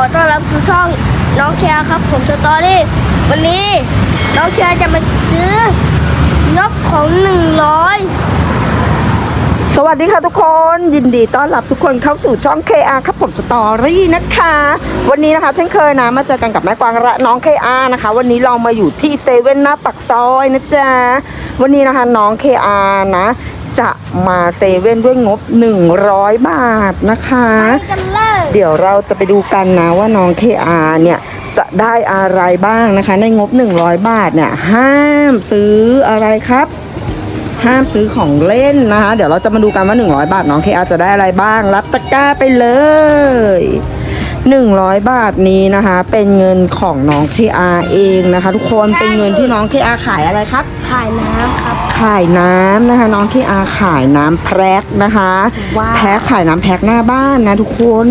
อต้อนรับสู่ช่องน้องแคร์ครับ ผมสตอรี่วันนี้น้องแคร์จะมาซื้องบของหนึ่งร้อยสวัสดีค่ะทุกคนยินดีต้อนรับทุกคนเข้าสู่ช่อง KR ครับผมสตอรี่นะคะ วันนี้นะคะเช่นเคยนะมาเจอกันกับแม่กวางและน้อง KR นะคะ วันนี้เรามาอยู่ที่เซเว่นหน้าปักซอยนะจ๊ะวันนี้นะคะน้อง KR นะ จะมาเซเว่นด้วยงบ 100 บาทนะคะไปกันเลย เดี๋ยวเราจะไปดูกันนะว่าน้อง KR เนี่ยจะได้อะไรบ้างนะคะ ในงบ 100 บาทเนี่ยห้ามซื้ออะไรครับ ห้ามซื้อของเล่นนะคะ เดี๋ยวเราจะมาดูกันว่า 100 บาทน้อง KR จะได้อะไรบ้าง รับตะกร้าไปเลย 100 บาทนี้นะคะ เป็นเงินของน้อง KR เองนะคะ ทุกคนเป็นเงินที่น้อง KR ขายอะไรครับ ขายน้ำครับ ขายน้ำนะคะ น้องที่อาขายน้ำแพ็คนะคะ ว้าว แพ็คขายน้ำแพ็คหน้าบ้านนะทุกคน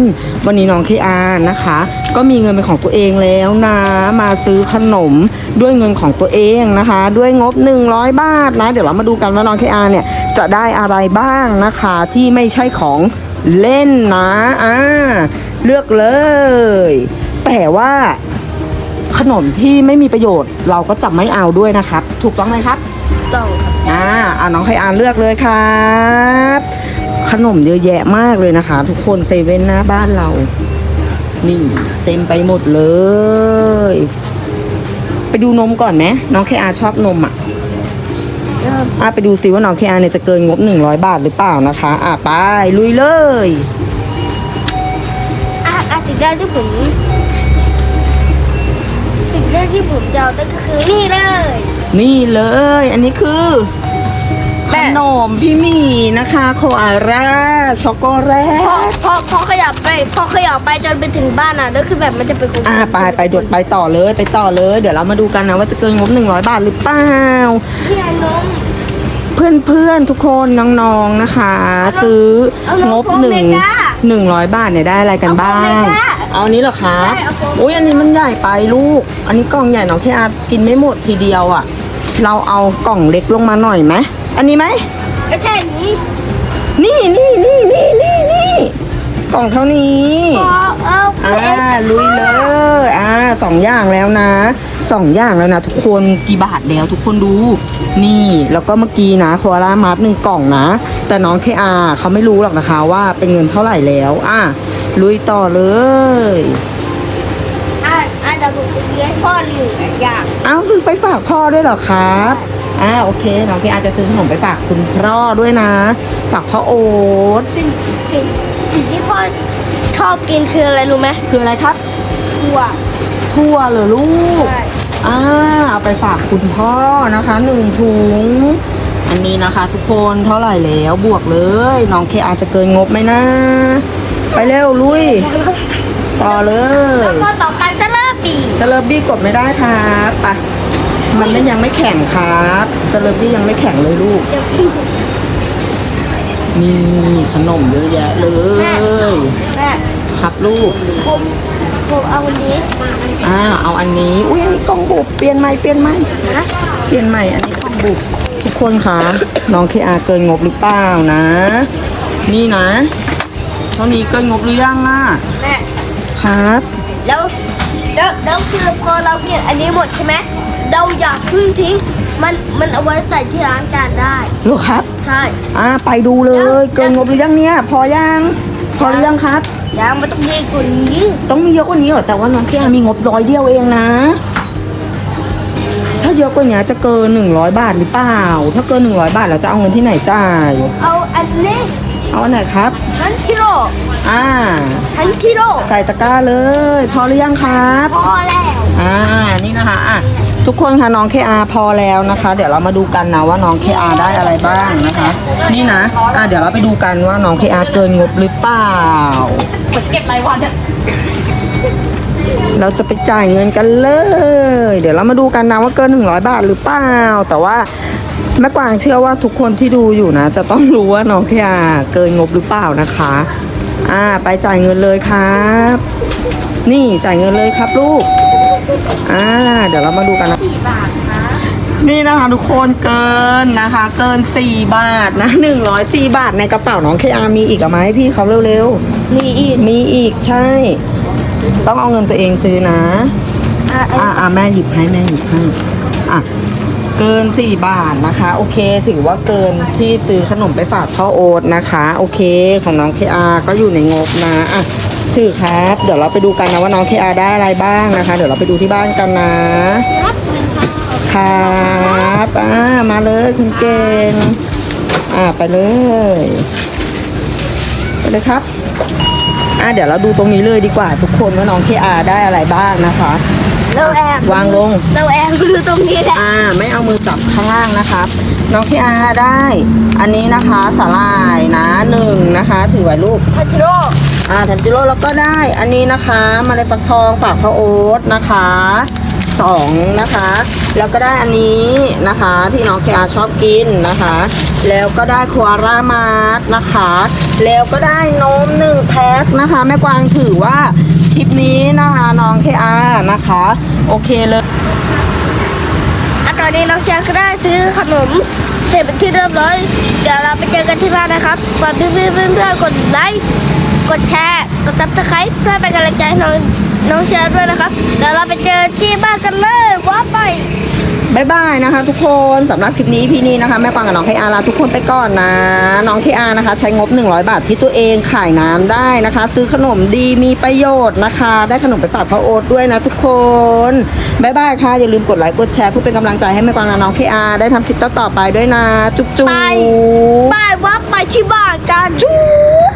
วันนี้น้องที่อานะคะ ก็มีเงินเป็นของตัวเองแล้วนะมาซื้อขนมด้วยเงินของตัวเองนะคะ ด้วยงบ 100 บาทนะ เดี๋ยวเรามาดูกันว่าน้องที่อาเนี่ยจะได้อะไรบ้างนะคะที่ไม่ใช่ของเล่นนะอ่า เลือกเลย แต่ว่าขนมที่ไม่มีประโยชน์ เราก็จะไม่เอาด้วยนะครับ ถูกต้องไหมครับต้องครับอ่าเอาน้องไคอานเลือกเลยครับ ขนมเยอะแยะมากเลยนะคะ ทุกคนเซเว่นหน้าบ้านเรา นี่เต็มไปหมดเลย ไปดูนมก่อนไหมน้องเคอาชอบนมอะเริ่มอะไปดูซิว่าน้องเคอาเนี่ยจะเกินงบ100บาทหรือเปล่านะคะ อะไปลุยเลยอะอะสิ่ง แรกที่ผมสิ่งแรกที่ผมจะเอานั่นก็คือนี่เลยนี่เลย อันนี้คือแม่ขนมพี่หมีนะคะ โคอาร่าช็อกโกแลพอตพอพอขยับไป พอขยับไปจนไปถึงบ้านอะแล้วคือแบบมันจะเป็นกลมๆอ่าไปไปดดไปต่อเลยไปต่อเลย เดี๋ยวเรามาดูกันนะว่าจะเกินงบ100 บาทหรือเปล่านี่ไงนมเพื่อนเพื่อนๆทุกคนน้องๆนะคะ ซื้อเอานมงบโฟมหนึ่งเมกา หนึ่งร้อยบาทเนี่ยได้อะไรกันบ้าง เอาโฟมเมกาเอาอันนี้เหรอคะใช่เอาโฟมอุ้ยอันนี้มันใหญ่ไปลูก อันนี้กล่องใหญ่เนาะแค่อาจกินไม่หมดทีเดียวอะ เราเอากล่องเล็กลงมาหน่อยไหม อันนี้ไหมไม่ใช่อย่างนี้นี่นี่นี่นี่นี่นี่กล่องเท่านี้พอเอาอ่าลุยเลย อ่าสองอย่างแล้วนะ สองอย่างแล้วนะทุกคนกี่บาทแล้วทุกคนดู นี่แล้วก็เมื่อกี้นะโคอาล่ามาร์หนึ่งกล่องนะ แต่น้องเคอาเขาไม่รู้หรอกนะคะว่าเป็นเงินเท่าไหร่แล้ว อะลุยต่อเลยอะอะเดี๋ยวผมจะเลี้ยงพ่อหนึ่งอย่างเอาซื้อไปฝากพ่อด้วยเหรอครับอ่าโอเคน้องเคอาจะซื้อขนมไปฝากคุณพ่อด้วยนะ ฝากพ่อโอ๊ตสิ่งสิ่งสิ่งที่พ่อชอบกินคืออะไรรู้ไหมคืออะไรครับถั่ว ทั่วเหรอลูกใช่อ่าเอาไปฝากคุณพ่อนะคะหนึ่งถุง อันนี้นะคะ ทุกคนเท่าไหร่แล้วบวกเลย น้องเคอาจจะเกินงบไหมนะ ไปเร็วลุย ต่อเลแล้วยก็ต่อไปซะเลอร์บีจะเลิฟบี้กดไม่ได้ครับไปมันไม่ยังไม่แข็งครับจะเลิฟบี้ยังไม่แข็งเลยลูกเดี๋ยวพี่นี่ขนมเยอะแยะเลยแม่ครับลูก ผมผมเอาอันนี้อ่าเอาอันนี้ อุ้ยอันนี้กล่องบุบเปลี่ยนใหม่เปลี่ยนใหม่นะเปลี่ยนใหม่อันนี้กล่องบุบทุกคนคะน้องเคอาเกินงบหรือเปล่านะ นี่นะเท่านี้เกินงบหรือยังอะแม่ครับ แล้วแล้วแล้วคือพอเราเปลี่ยนอันนี้หมดใช่ไหมเราอย่าเพึ่งทิ้งมันมันเอาไว้ใส่ที่ล้างจานได้เหรอครับ ใช่อ่าไปดูเลย เกินงบหรือยังเนี่ย พอยังพอหรือยังครับ ยังไม่ต้องเยอะกว่านี้ต้องมีเยอะกว่านี้เหรอแต่ว่าน้องเคอามีงบร้อยเดียวเองนะ ถ้าเยอะกว่านี้จะเกิน100บาทหรือเปล่า ถ้าเกิน100บาทเราจะเอาเงินที่ไหนจ่ายเอาอันนี้เอาอันไหนครับทันกิโลอ่าทันกิโลใส่ตะกร้าเลย พอหรือยังครับ พอแล้ว อ่านี่นะคะอะ ทุกคนคะน้อง KR พอแล้วนะคะ เดี๋ยวเรามาดูกันนะว่าน้อง KR ได้อะไรบ้างนะคะ นี่นะอะเดี๋ยวเราไปดูกันว่าน้อง KR เกินงบหรือเปล่าเก็บรายวันเนี่ยเราจะไปจ่ายเงินกันเลย เดี๋ยวเรามาดูกันนะว่าเกิน 100 บาทหรือเปล่า แต่ว่าแม่กวางเชื่อว่าทุกคนที่ดูอยู่นะ จะต้องรู้ว่าน้อง KR เกินงบหรือเปล่านะคะ อ่าไปจ่ายเงินเลยครับ นี่จ่ายเงินเลยครับลูก อ่าเดี๋ยวเรามาดูกันนะกี่บาทคะนี่นะคะทุกคนเกินนะคะ เกิน 4 บาทนะ104 บาทในกระเป๋าน้องเคอามีอีกเอามาให้พี่เขาเร็วมีอีกๆมีอีกใช่ ต้องเอาเงินตัวเองซื้อนะ อะอันอ่าอ่าแม่หยิบให้แม่หยิบให้อะเกิน 4 บาทนะคะ โอเค ถือว่าเกินที่ซื้อขนมไปฝากพ่อโอ๊ตนะคะ โอเค ของน้องเคอาก็อยู่ในงบนะอะ ถือครับ เดี๋ยวเราไปดูกันนะว่าน้องเคอาได้อะไรบ้างนะคะ เดี๋ยวเราไปดูที่บ้านกันนะ ครับอ่ามาเลยคุณเก่งอ่าไปเลยไปเลยครับอ่าเดี๋ยวเราดูตรงนี้เลยดีกว่าทุกคนว่าน้องเคอาได้อะไรบ้างนะคะเราแอบวางลง เราแอบดูตรงนี้แหละอ่า ไม่เอามือจับข้างล่างนะครับ น้องเคอาได้ อันนี้นะคะสาลายนะหนึ่งนะคะ ถือไว้ลูกพัชโร่ อ่าแถมจิโร่แล้วก็ได้อันนี้นะคะมาเลยฟักทองฝากพระโอ๊ตนะคะสองนะคะ แล้วก็ได้อันนี้นะคะที่น้องเคอาชอบกินนะคะ แล้วก็ได้ควารามาร์นะคะ แล้วก็ได้นมหนึ่งแพ็คนะคะ แม่กวางถือว่าคลิปนี้นะคะน้องเคอานะคะ โอเคเลยอะตอนนี้น้องเชียร์ก็ได้ซื้อขนมเสร็จเป็นที่เรียบร้อย เดี๋ยวเราไปเจอกันที่บ้านนะครับฝากพี่เพื่อนๆกดไลค์ กดแชร์กดซับสไครป์เพื่อเป็นกำลังใจให้น้องน้องเชียร์ด้วยนะครับเดี๋ยวเราไปเจอที่บ้านกันเลยว้าไปบายบายนะคะ ทุกคนสำหรับคลิปนี้พี่นี่นะคะแม่กวางกับน้องเคอาลาทุกคนไปก่อนนะ น้องเคอานะคะ ใช้งบ 100 บาทที่ตัวเองขายน้ำได้นะคะ ซื้อขนมดีมีประโยชน์นะคะ ได้ขนมไปฝากพ่อโอ๊ตด้วยนะทุกคนบายบายค่ะ อย่าลืมกดไลค์กดแชร์เพื่อเป็นกำลังใจให้แม่กวางกับน้องเคอาได้ทำคลิปต่อๆไปด้วยนะ จุ๊บจุ๊บไปไปว้าไปที่บ้านกันจุ๊บ